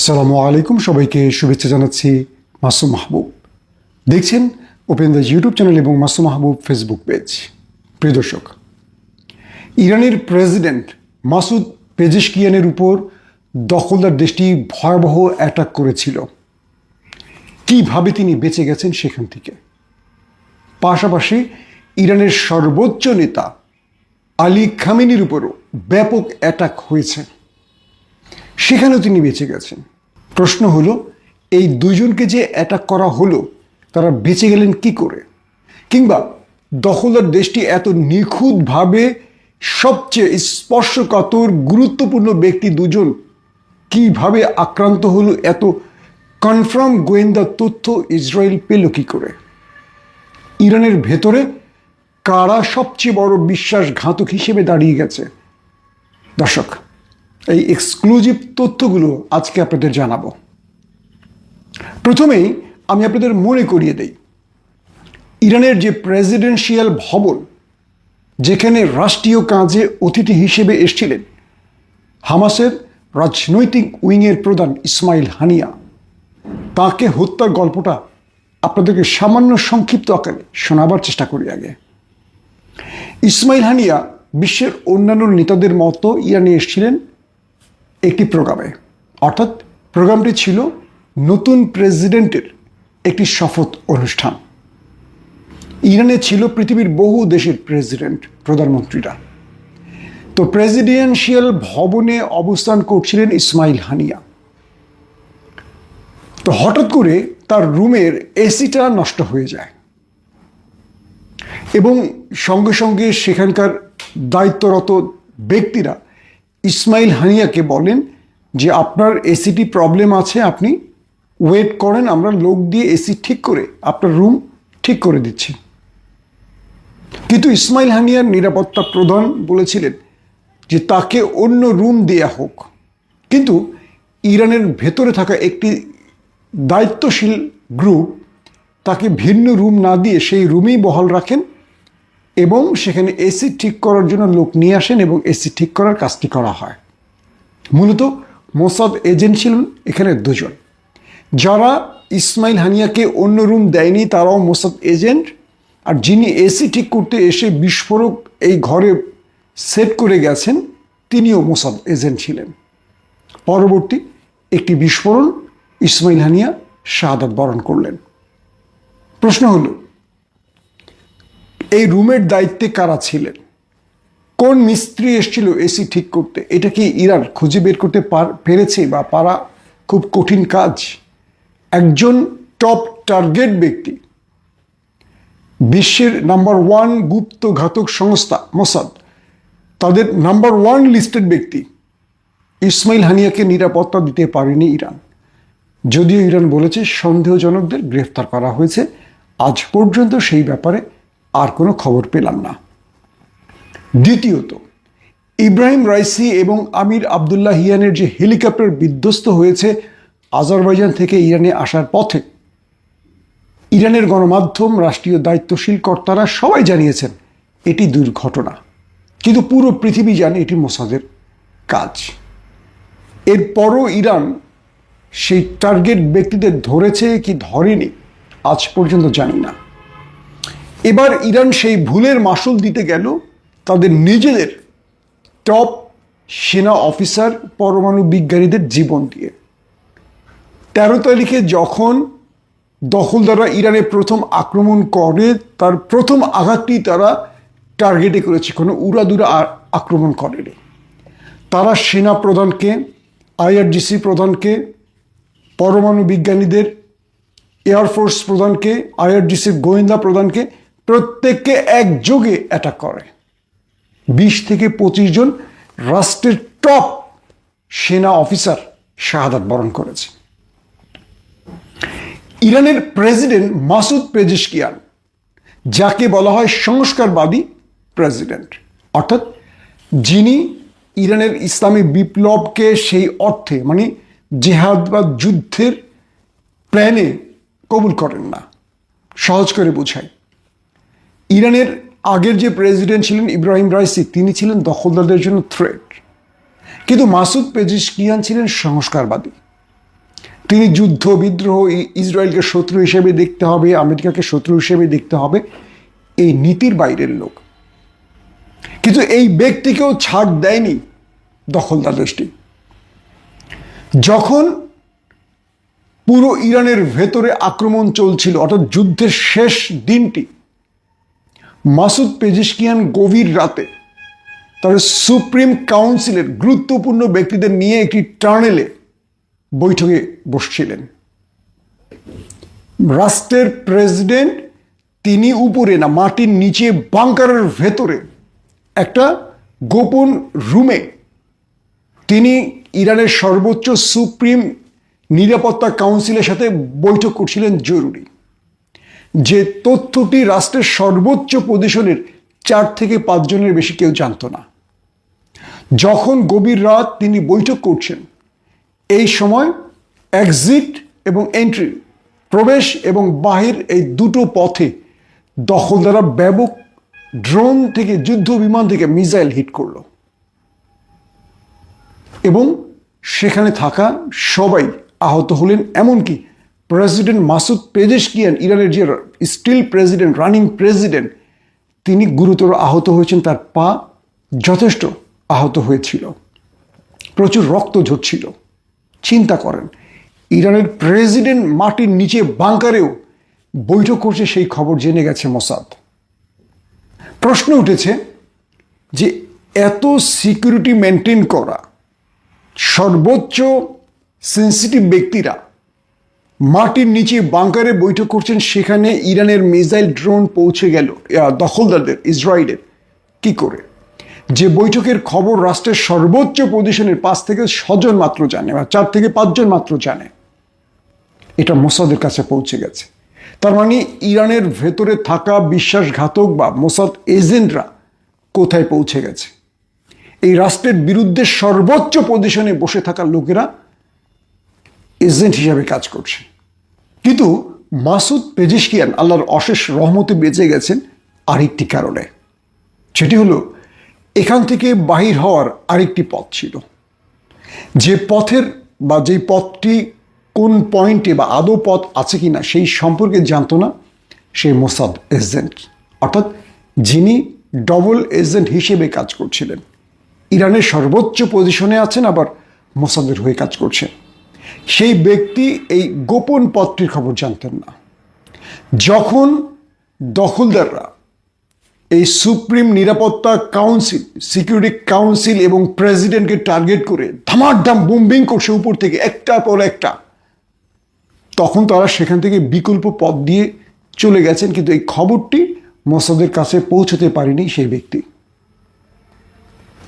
আসসালামু আলাইকুম। সবাইকে শুভেচ্ছা জানাচ্ছি মাসুম মাহবুব। দেখছেন ওপেন দ্য ইউটিউব চ্যানেল এবং মাসুম মাহবুব ফেসবুক পেজ। প্রিয় দর্শক, ইরানের প্রেসিডেন্ট মাসুদ পেজেশকিয়ানের উপর দখলদার দেশটি ভয়াবহ অ্যাটাক করেছিল। কীভাবে তিনি বেঁচে গেছেন সেখান থেকে? পাশাপাশি ইরানের সর্বোচ্চ নেতা আলী খামেনির উপরও ব্যাপক অ্যাটাক হয়েছে। সেখানেও তিনি বেঁচে গেছেন। প্রশ্ন হলো, এই দুজনকে যে অ্যাটাক করা হলো, তারা বেঁচে গেলেন কি করে? কিংবা দখলদার দেশটি এত নিখুঁতভাবে সবচেয়ে স্পর্শকাতর, গুরুত্বপূর্ণ ব্যক্তি দুজন কীভাবে আক্রান্ত হলো, এত কনফার্ম গোয়েন্দা তথ্য ইসরায়েল পেল কি করে? ইরানের ভেতরে কারা সবচেয়ে বড় বিশ্বাসঘাতক হিসেবে দাঁড়িয়ে গেছে? দর্শক এই এক্সক্লুসিভ তথ্যগুলো আজকে আপনাদের জানাব। প্রথমেই আমি আপনাদের মনে করিয়ে দেই, ইরানের যে প্রেসিডেন্সিয়াল ভবন, যেখানে রাষ্ট্রীয় কাজে অতিথি হিসেবে এসেছিলেন হামাসের রাজনৈতিক উইংয়ের প্রধান ইসমাইল হানিয়া। তাকে হত্যার গল্পটা আপনাদেরকে সামান্য সংক্ষিপ্ত আকারে শোনাবার চেষ্টা করি আগে। ইসমাইল হানিয়া বিশ্বের অন্যান্য নেতাদের মতো ইরানে এসেছিলেন একটি প্রোগ্রামে। অর্থাৎ প্রোগ্রামটি ছিল নতুন প্রেসিডেন্টের একটি শপথ অনুষ্ঠান। ইরানে ছিল পৃথিবীর বহু দেশের প্রেসিডেন্ট, প্রধানমন্ত্রীরা। তো প্রেসিডেন্সিয়াল ভবনে অবস্থান করছিলেন ইসমাইল হানিয়া। তো হঠাৎ করে তার রুমের এসিটা নষ্ট হয়ে যায়। এবং সঙ্গে সঙ্গে সেখানকার দায়িত্বরত ব্যক্তিরা ইসমাইল হানিয়াকে বলেন যে, আপনার এসিটি প্রবলেম আছে, আপনি ওয়েট করেন, আমরা লোক দিয়ে এসি ঠিক করে, আপনার রুম ঠিক করে দিচ্ছি। কিন্তু ইসমাইল হানিয়ার নিরাপত্তা প্রধান বলেছিলেন যে, তাকে অন্য রুম দেয়া হোক। কিন্তু ইরানের ভেতরে থাকা একটি দায়িত্বশীল গ্রুপ তাকে ভিন্ন রুম না দিয়ে সেই রুমেই বহাল রাখেন। এবং সেখানে এসি ঠিক করার জন্য লোক নিয়ে আসেন এবং এসি ঠিক করার কাজটি করা হয়। মূলত মোসাদ এজেন্ট ছিলেন এখানে দুজন। যারা ইসমাইল হানিয়াকে অন্য রুম দেয়নি, তারাও মোসাদ এজেন্ট। আর যিনি এসি ঠিক করতে এসে বিস্ফোরক এই ঘরে সেট করে গেছেন, তিনিও মোসাদ এজেন্ট ছিলেন। পরবর্তী একটি বিস্ফোরণ ইসমাইল হানিয়া শাহাদাত বরণ করলেন। প্রশ্ন হলো এই রুমের দায়িত্বে কারা ছিলেন? কোন মিস্ত্রি এসেছিল এসি ঠিক করতে? এটা কি ইরান খুঁজে বের করতে পার- পেরেছে বা পারা খুব কঠিন কাজ? একজন টপ টার্গেট ব্যক্তি। বিশ্বের নাম্বার ওয়ান গুপ্ত ঘাতক সংস্থা, মোসাদ। তাদের নাম্বার ওয়ান লিস্টেড ব্যক্তি। ইসমাইল হানিয়াকে নিরাপত্তা দিতে পারেনি ইরান। যদিও ইরান বলেছে সন্দেহজনকদের গ্রেফতার করা হয়েছে, আজ পর্যন্ত সেই ব্যাপারে আর কোনো খবর পেলাম না। দ্বিতীয়ত, ইব্রাহিম রাইসি এবং আমির আবদুল্লাহ হিয়ানের যে হেলিকপ্টার বিধ্বস্ত হয়েছে আজারবাইজান থেকে ইরানে আসার পথে, ইরানের গণমাধ্যম, রাষ্ট্রীয় দায়িত্বশীল কর্তারা সবাই জানিয়েছেন এটি দুর্ঘটনা। কিন্তু পুরো পৃথিবী জানে এটি মোসাদের কাজ। এরপরও ইরান সেই টার্গেট ব্যক্তিদের ধরেছে কি ধরেনি, আজ পর্যন্ত জানি না। এবার ইরান সেই ভুলের মাসুল দিতে গেল তাদের নিজেদের টপ সেনা অফিসার পরমাণু বিজ্ঞানীদের জীবন দিয়ে। তেরো তারিখে যখন দখলদাররা ইরানে প্রথম আক্রমণ করে, তার প্রথম আঘাতটি তারা টার্গেটে করেছে, কোনো উড়াদুরা আক্রমণ করেনি। তারা সেনা প্রধানকে আইআরজিসি প্রধানকে, পরমাণু বিজ্ঞানীদের এয়ারফোর্স প্রধানকে আইআরডিসির গোয়েন্দা প্রধানকে প্রত্যেককে একযোগে অ্যাটাক করে। বিশ থেকে পঁচিশ জন রাষ্ট্রের টপ সেনা অফিসার শাহাদাত বরণ করেছে। ইরানের প্রেসিডেন্ট মাসুদ পেজেশকিয়ান, যাকে বলা হয় সংস্কারবাদী প্রেসিডেন্ট অর্থাৎ যিনি ইরানের ইসলামী বিপ্লবকে সেই অর্থে মানে জেহাদ বা যুদ্ধের প্ল্যানে কবুল করেন না। সহজ করে বোঝায়। ইরানের আগের যে প্রেসিডেন্ট ছিলেন ইব্রাহিম রাইসি, তিনি ছিলেন দখলদারদের জন্য থ্রেট কিন্তু মাসুদ পেজিশকিয়ান ছিলেন সংস্কারবাদী। তিনি যুদ্ধ বিদ্রোহ ইসরায়েলকে শত্রু হিসেবে দেখতে হবে, আমেরিকাকে শত্রু হিসেবে দেখতে হবে, এই নীতির বাইরের লোক। কিন্তু এই ব্যক্তিকেও ছাড় দেয়নি দখলদার দেশটি যখন পুরো ইরানের ভেতরে আক্রমণ চলছিল, অর্থাৎ যুদ্ধের শেষ দিনটি মাসুদ পেজিশকিয়ান গভীর রাতে তার সুপ্রিম কাউন্সিলের গুরুত্বপূর্ণ ব্যক্তিদের নিয়ে একটি টার্নেলে বৈঠকে বসছিলেন। রাষ্ট্রের প্রেসিডেন্ট, তিনি উপরে না, মাটির নিচে বাংকারের ভেতরে একটা গোপন রুমে তিনি ইরানের সর্বোচ্চ সুপ্রিম নিরাপত্তা কাউন্সিলের সাথে বৈঠক করছিলেন জরুরি। যে তথ্যটি রাষ্ট্রের সর্বোচ্চ পজিশনের চার থেকে পাঁচজনের বেশি কেউ জানতো না। যখন গভীর রাত তিনি বৈঠক করছেন, এই সময় এক্সিট এবং এন্ট্রি প্রবেশ এবং বাহির এই দুটো পথে দখলদারা ব্যাপক ড্রোন থেকে যুদ্ধ বিমান থেকে মিসাইল হিট করল। এবং সেখানে থাকা সবাই আহত হলেন, এমনকি প্রেসিডেন্ট মাসুদ পেজেশকিয়ান ইরানের যে স্টিল প্রেসিডেন্ট রানিং প্রেসিডেন্ট তিনি গুরুতর আহত হয়েছেন, তার পা যথেষ্ট আহত হয়েছিল। প্রচুর রক্ত ঝরছিল। চিন্তা করেন, ইরানের প্রেসিডেন্ট মাটির নিচে বাংকারেও বৈঠক করছে সেই খবর জেনে গেছে মোসাদ। প্রশ্ন উঠেছে যে এত সিকিউরিটি মেনটেন করা সর্বোচ্চ সেন্সিটিভ ব্যক্তিরা মাটির নিচে বাংকারে বৈঠক করছেন, সেখানে ইরানের মিসাইল ড্রোন পৌঁছে গেল। দখলদারদের, ইসরায়েলের। কি করে? যে বৈঠকের খবর রাষ্ট্রের সর্বোচ্চ পজিশনের পাঁচ থেকে ছজন মাত্র জানে, বা চার থেকে পাঁচজন মাত্র জানে, এটা মোসাদের কাছে পৌঁছে গেছে। তার মানে ইরানের ভেতরে থাকা বিশ্বাসঘাতক বা মোসাদ এজেন্টরা কোথায় পৌঁছে গেছে? এই রাষ্ট্রের বিরুদ্ধে সর্বোচ্চ পজিশনে বসে থাকা লোকেরা এজেন্ট হিসাবে কাজ করছে। কিন্তু মাসুদ পেজিশকিয়ান আল্লাহর অশেষ রহমতে বেঁচে গেছেন আরেকটি কারণে। সেটি হলো, এখান থেকে বাহির হওয়ার আরেকটি পথ ছিল। যে পথের বা যেই পথটি কোন পয়েন্টে বা আদৌ পথ আছে কি না সেই সম্পর্কে জানতো না সেই মোসাদ এজেন্ট। অর্থাৎ যিনি ডবল এজেন্ট হিসেবে কাজ করছিলেন। ইরানের সর্বোচ্চ পজিশনে আছেন, আবার মোসাদের হয়ে কাজ করছেন। সেই ব্যক্তি এই গোপন পথটির খবর জানতেন না। যখন দখলদাররা এই সুপ্রিম নিরাপত্তা কাউন্সিল, সিকিউরিটি কাউন্সিল এবং প্রেসিডেন্টকে টার্গেট করে ধামারধাম বুম্বিং করছে উপর থেকে একটা পর একটা, তখন তারা সেখান থেকে বিকল্প পথ দিয়ে চলে গেছেন, কিন্তু এই খবরটি মোসাদের কাছে পৌঁছতে পারেনি সেই ব্যক্তি।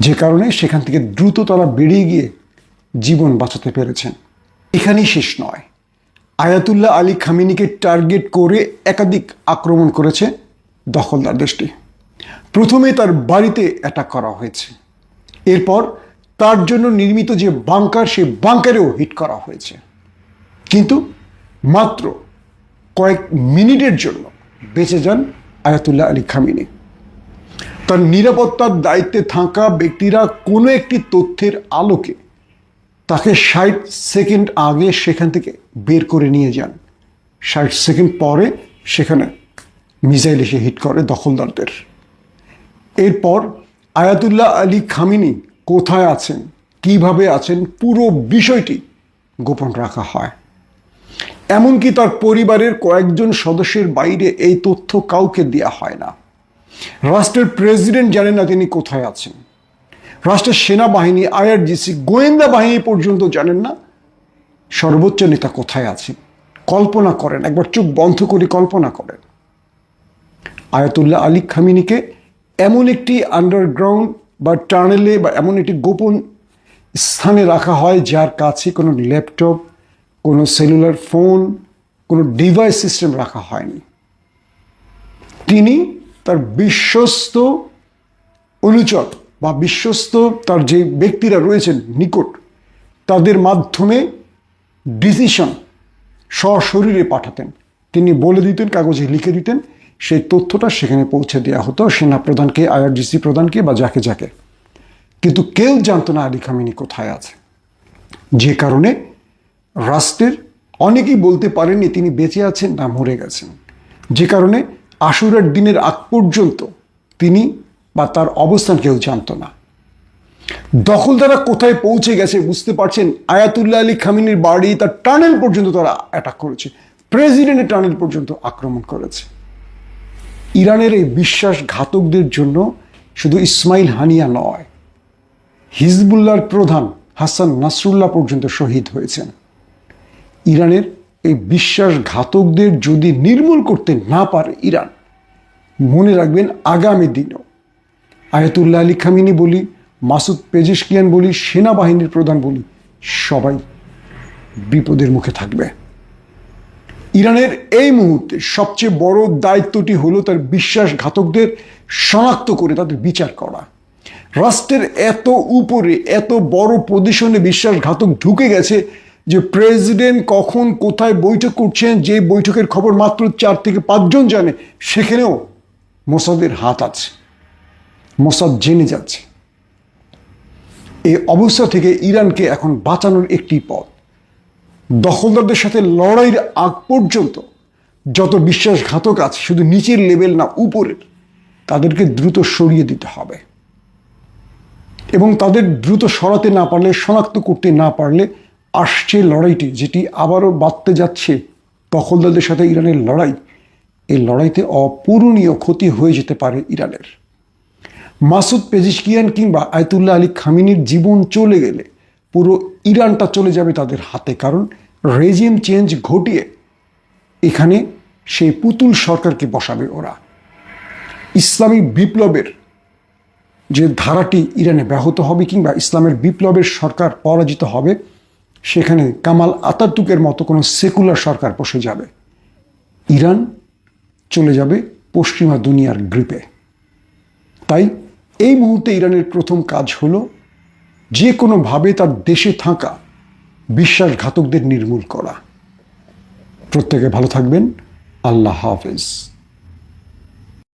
যে কারণে সেখান থেকে দ্রুত তারা বেরিয়ে গিয়ে জীবন বাঁচাতে পেরেছেন। এখানেই শেষ নয়। আয়াতুল্লাহ আলী খামিনিকে টার্গেট করে একাধিক আক্রমণ করেছে দখলদার দেশটি। প্রথমে তার বাড়িতে অ্যাটাক করা হয়েছে। এরপর তার জন্য নির্মিত যে বাংকার সেই বাংকারেও হিট করা হয়েছে। কিন্তু মাত্র কয়েক মিনিটের জন্য বেঁচে যান আয়াতুল্লাহ আলী খামিনি। তার নিরাপত্তার দায়িত্বে থাকা ব্যক্তিরা কোনো একটি তথ্যের আলোকে তাকে ষাট সেকেন্ড আগে সেখান থেকে বের করে নিয়ে যান। ষাট সেকেন্ড পরে সেখানে মিসাইল এসে হিট করে দখলদারদের। এরপর আয়াতুল্লাহ আলী খামিনি কোথায় আছেন, কীভাবে আছেন, পুরো বিষয়টি গোপন রাখা হয়। এমনকি তার পরিবারের কয়েকজন সদস্যের বাইরে এই তথ্য কাউকে দেওয়া হয় না। রাষ্ট্রের প্রেসিডেন্ট জানে না তিনি কোথায় আছেন। রাষ্ট্রের সেনাবাহিনী আইআরজিসি গোয়েন্দা বাহিনী পর্যন্ত জানেন না। সর্বোচ্চ নেতা কোথায় আছেন? কল্পনা করেন, একবার চোখ বন্ধ করে কল্পনা করেন। আয়াতুল্লাহ আলী খামিনিকে এমন একটি আন্ডারগ্রাউন্ড বা টানেলে বা এমন একটি গোপন স্থানে রাখা হয়, যার কাছে কোনো ল্যাপটপ কোনো সেলুলার ফোন কোনো ডিভাইস সিস্টেম রাখা হয়নি। তিনি তার বিশ্বস্ত অনুচর বা বিশ্বস্ত তার যে ব্যক্তিরা রয়েছেন নিকট, তাদের মাধ্যমে ডিসিশন সশরীরে পাঠাতেন। তিনি বলে দিতেন, কাগজে লিখে দিতেন, সেই তথ্যটা সেখানে পৌঁছে দেওয়া হতো সেনা প্রধানকে আইআরজিসি প্রধানকে বা যাকে যাকে। কিন্তু কেউ জানতো না আলী খামিনি কোথায় আছে। যে কারণে রাষ্ট্রের অনেকেই বলতে পারেননি তিনি বেঁচে আছেন না মরে গেছেন। যে কারণে আশুরার দিনের আগ পর্যন্ত তিনি বা তার অবস্থান কেউ জানতো না। দখলদারা কোথায় পৌঁছে গেছে বুঝতে পারছেন? আয়াতুল্লাহ আলী খামিনীর বাড়ি তার টানেল পর্যন্ত তারা অ্যাটাক করেছে। প্রেসিডেন্টের টানেল পর্যন্ত আক্রমণ করেছে। ইরানের এই বিশ্বাসঘাতকদের জন্য শুধু ইসমাইল হানিয়া নয়, হিজবুল্লাহর প্রধান হাসান নাসরুল্লাহ পর্যন্ত শহীদ হয়েছেন। ইরানের এই বিশ্বাসঘাতকদের যদি নির্মূল করতে না পারে ইরান, মনে রাখবেন আগামী দিনও আয়াতুল্লাহ আলী খামিনি বলি, মাসুদ পেজিশকিয়ান বলি, সেনাবাহিনীর প্রধান বলি, সবাই বিপদের মুখে থাকবে। ইরানের এই মুহূর্তে সবচেয়ে বড় দায়িত্বটি হলো তার বিশ্বাসঘাতকদের শনাক্ত করে তাদের বিচার করা। রাষ্ট্রের এত উপরে, এত বড় পজিশনে বিশ্বাসঘাতক ঢুকে গেছে যে প্রেসিডেন্ট কখন কোথায় বৈঠক করছেন, যে বৈঠকের খবর মাত্র চার থেকে পাঁচজন জানে, সেখানেও মোসাদের হাত আছে। মোসাদ জেনে যাচ্ছে। এই অবস্থা থেকে ইরানকে এখন বাঁচানোর একটি পথ। দখলদারদের সাথে লড়াইয়ের আগ পর্যন্ত যত বিশ্বাসঘাতক আছে, শুধু নিচের লেভেল না উপরের, তাদেরকে দ্রুত সরিয়ে দিতে হবে। এবং তাদের দ্রুত সরাতে না পারলে, শনাক্ত করতে না পারলে আসছে লড়াইটি, যেটি আবারও বাড়তে যাচ্ছে। দখলদারদের সাথে ইরানের লড়াই, এই লড়াইতে অপূরণীয় ক্ষতি হয়ে যেতে পারে ইরানের। মাসুদ পেজিশকিয়ান কিংবা আয়তুল্লাহ আলী খামিনির জীবন চলে গেলে পুরো ইরানটা চলে যাবে তাদের হাতে, কারণ রেজিম চেঞ্জ ঘটিয়ে এখানে সেই পুতুল সরকারকে বসাবে ওরা। ইসলামী বিপ্লবের যে ধারাটি ইরানে ব্যাহত হবে কিংবা ইসলামের বিপ্লবের সরকার পরাজিত হবে, সেখানে কামাল আতাতুকের মতো কোনো সেকুলার সরকার বসে যাবে। ইরান চলে যাবে পশ্চিমা দুনিয়ার গ্রিপে। তাই এই মুহূর্তে ইরানের প্রথম কাজ হলো যে কোনোভাবে তার দেশে থাকা বিশ্বাসঘাতকদের নির্মূল করা। প্রত্যেকে ভালো থাকবেন। আল্লাহ হাফেজ।